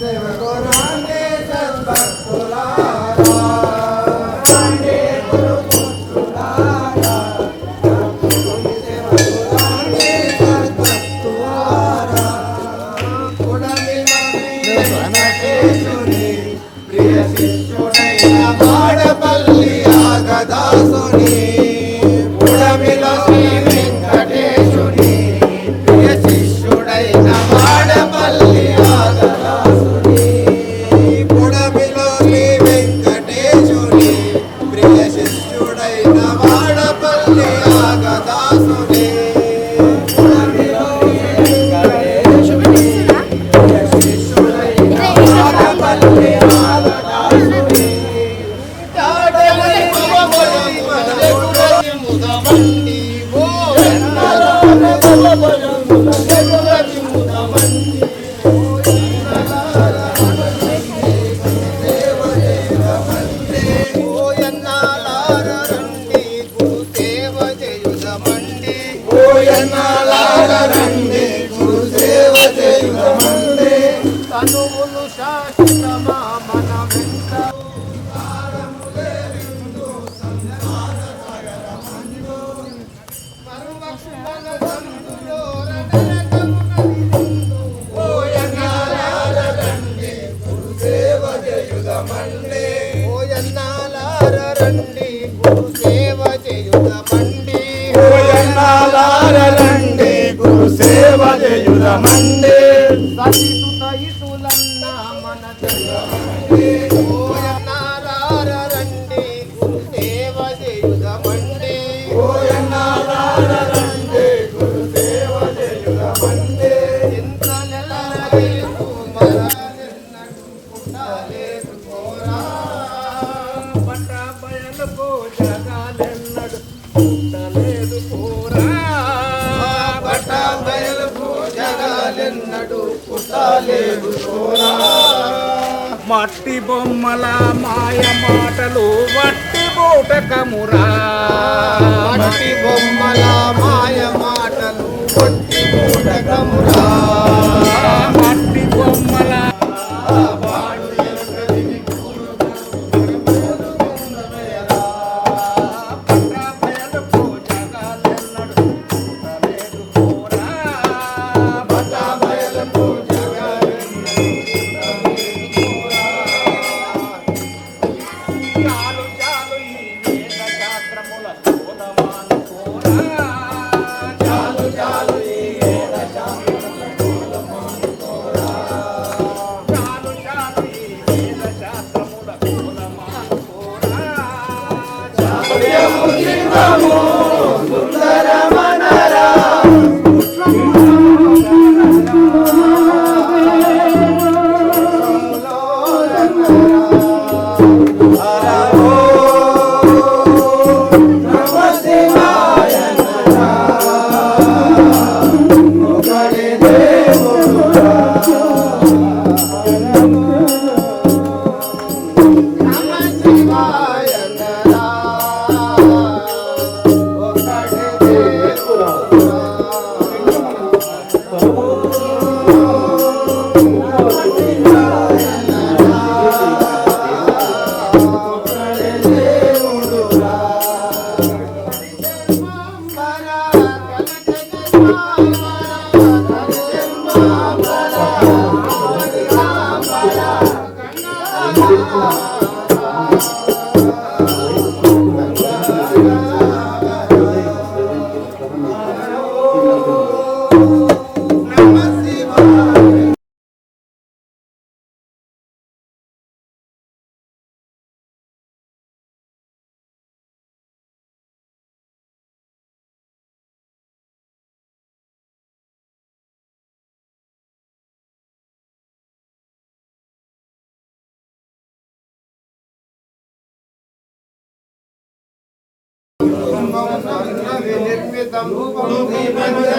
సేవ కోరు మట్టి బొమ్మల మాయ మాటలు వట్టి బూటకమురా. మట్టి బొమ్మల మాయ మాటలు వట్టి బూటకమురా.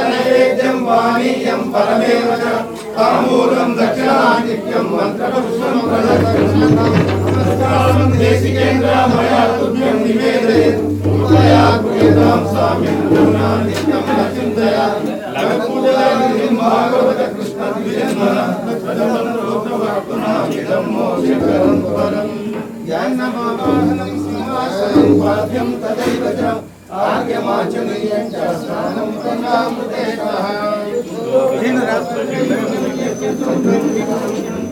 నైవేద్యం పానీయం పరమేవ తాంబూలం దక్షిణాదిత్యం మంత్రపుష్పం నమస్కారం దేశికేంద్ర మయా తుభ్యం నివేదయత్ పాద్యం తదైవ చ ఆర్యమాచనీయం చ స్నానం కన్నామృతేషః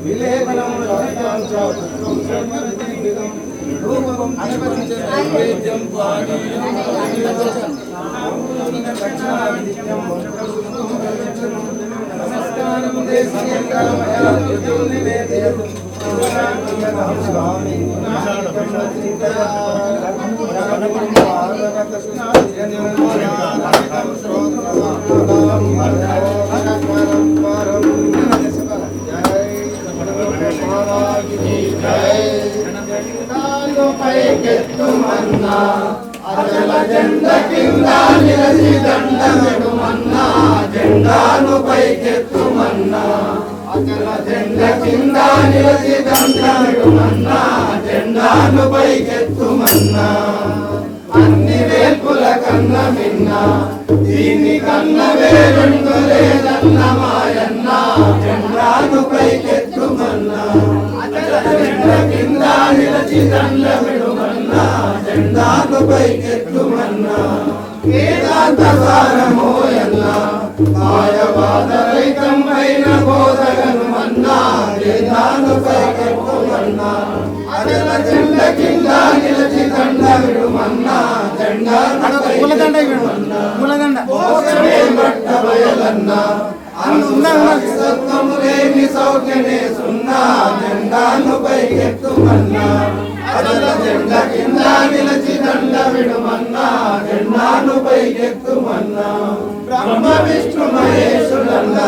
విలేపనం రహితం చ పుష్పం సర్వవిధివిదం రూపం అనిపతి చ నైవేద్యం పానీయం నమస్కారం. దేశికేంద్రమయా తుజం పైకెత్తుమన్నా అచల జెండ కింద నిలసి దండమెడుమన్నా జెండాను పైకెత్తుమన్నా. అచల కింద జెండాను పైకెత్తుమన్నా అన్ని వేపుల కన్న మిన్న. దీని కన్న వేరుండు లేదన్న మాయన్న జెండాను పైకెత్తుమన్నా జెండ కింద నిలచి దండమెడుమన్నా జెండాను పైకెత్తుమన్నా వేదాంత సారమోయన్నా మాయవాద బోధగను మన్నా వేదాను జెండ కింద నిలచి దండ విడుమన్నా జెండాను పైకెత్తుమన్నా మోక్షమే బట్ట బయలన్నా లేని సౌఖ్యమే సున్నా జెండాను పైకెత్తుమన్నా అదల జెండ కింద నిలచి దండ విడుమన్నా జెండాను పైకెత్తుమన్నా బ్రహ్మ విష్ణు మహేశులన్నా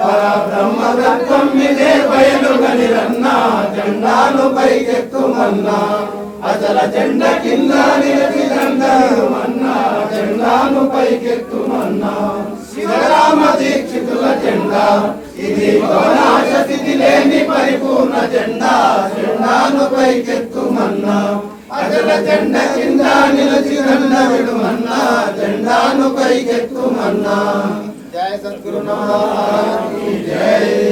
పరబ్రహ్మ తత్వం ఇదే బయలుగనిరన్నా జెండాను పైకెత్తుమన్నా అసల జెండ కింద నిలచి దండ విడుమన్నా జెండాను పైకెత్తుమన్నా శివరామ దీక్షితుల జెండా ఇది వినాశస్థితి లేని పరిపూర్ణ జెండా జెండాను పైకెత్తుమన్నా అజల జెండ కింద నిలిచి దండ విడుమన్నా జెండాను పైకెత్తుమన్నా జయ సద్గురు జై.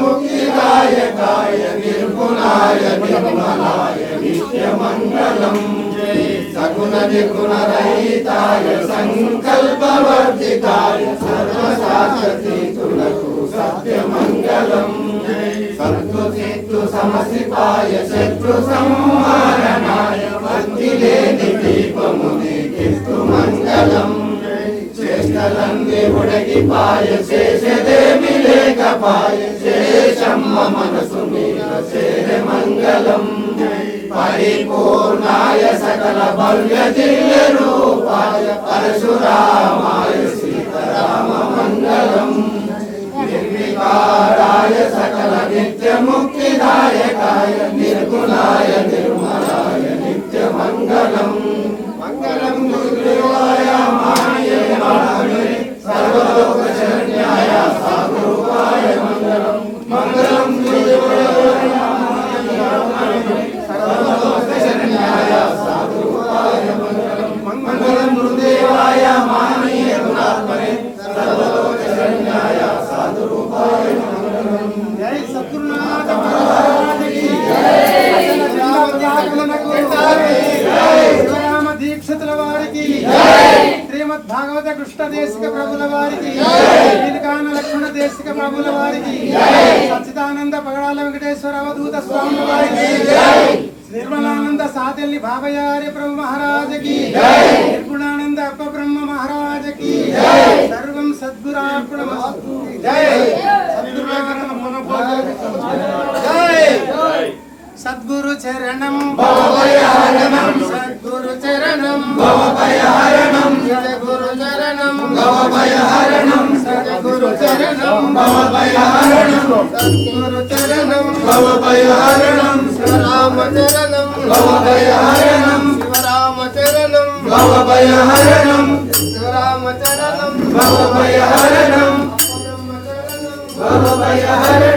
ముఖిరాయ కాయ నిర్గుణాయ నిర్మలాయ నిత్యమంగళం సగుణ నిర్గుణ రహితాయ సంకల్పవర్జితాయ సర్వశాస్త్రీతులకు సత్యమంగళం. జై సత్తు చిత్తు సమసిపాయ శత్రు సంహారణాయ భక్తి లేని దీపముని కిస్తు మంగళం. చేష్టలన్నీ ఉడగిపాయ శేషదేమి లేకపాయ శేషమ్మ మనసు మీద శేర మంగళం. పరిపూర్ణాయ సకల భవ్య దివ్య రూపాయ పరశురామాయ శ్రీ మంగళం నిర్వికారాయ సకల వారికి నీలకాన లక్ష్మణ దేశిక ప్రభుల వారికి సచ్చిదానంద పగడాల వెంకటేశ్వర అవధూత స్వామి వారికి నిర్మలానంద సాదల్ని బాబయార్య ప్రభు మహారాజకి నిర్గుణానంద అప్ప బ్రహ్మ మహారాజకి సర్వం జై! సద్గురు చరణం భవభయహరణం సద్గురు చరణం భవభయహరణం సద్గురు చరణం భవభయహరణం శివరామ చరణం భవభయహరణం శివరామ చరణం భవభయ భవభయహరణం. భవభయహరణం బ్రహ్మచరణం. భవభయహరణం భవభయహరణం.